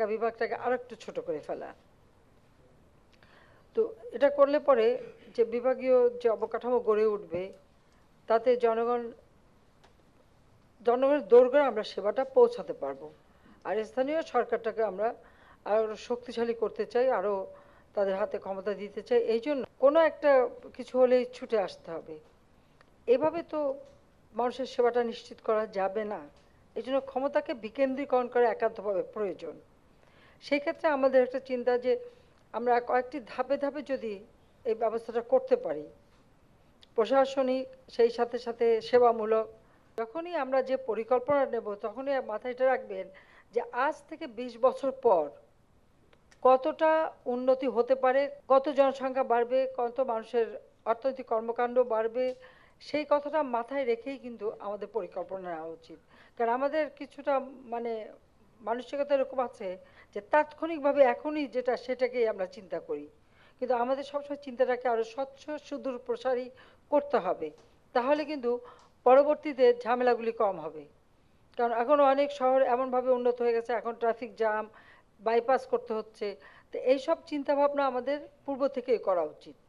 থাকা বিভাগটাকে আরও একটু ছোট করে ফেলা। তো এটা করলে পরে যে বিভাগীয় যে অবকাঠামো গড়ে উঠবে, তাতে জনগণ, জনগণের দোরগোড়ায় আমরা সেবাটা পৌঁছাতে পারব। আর স্থানীয় সরকারটাকে আমরা আরও শক্তিশালী করতে চাই, আরও তাদের হাতে ক্ষমতা দিতে চাই, এই জন্য কোনো একটা কিছু হলেই ছুটে আসতে হবে। এভাবে তো মানুষের সেবাটা নিশ্চিত করা যাবে না। এই জন্য ক্ষমতাকে বিকেন্দ্রীকরণ করা একান্তভাবে প্রয়োজন। সেই ক্ষেত্রে আমাদের একটা চিন্তা যে আমরা কয়েকটি ধাপে ধাপে যদি এই ব্যবস্থাটা করতে পারি, প্রশাসনিক সেই সাথে সাথে সেবামূলক, যখনই আমরা যে পরিকল্পনা নেব তখনই মাথায় এটা রাখবেন যে আজ থেকে ২০ বছর পর কতটা উন্নতি হতে পারে, কত জনসংখ্যা বাড়বে, কত মানুষের অর্থনৈতিক কর্মকাণ্ড বাড়বে, সেই কথাটা মাথায় রেখেই কিন্তু আমাদের পরিকল্পনা নেওয়া উচিত। কারণ আমাদের কিছুটা মানে মানসিকতা এরকম আছে যে তাৎক্ষণিকভাবে এখনই যেটা সেটাকেই আমরা চিন্তা করি। কিন্তু আমাদের সবসময় চিন্তাটাকে আরও স্বচ্ছ, সুদূর, প্রসারী করতে হবে। তাহলে কিন্তু পরবর্তীতে ঝামেলাগুলি কম হবে। কারণ এখন অনেক শহর এমনভাবে উন্নত হয়ে গেছে, এখন ট্রাফিক জ্যাম বাইপাস করতে হচ্ছে। তো এইসব চিন্তা ভাবনা আমাদের পূর্ব থেকেই করা উচিত।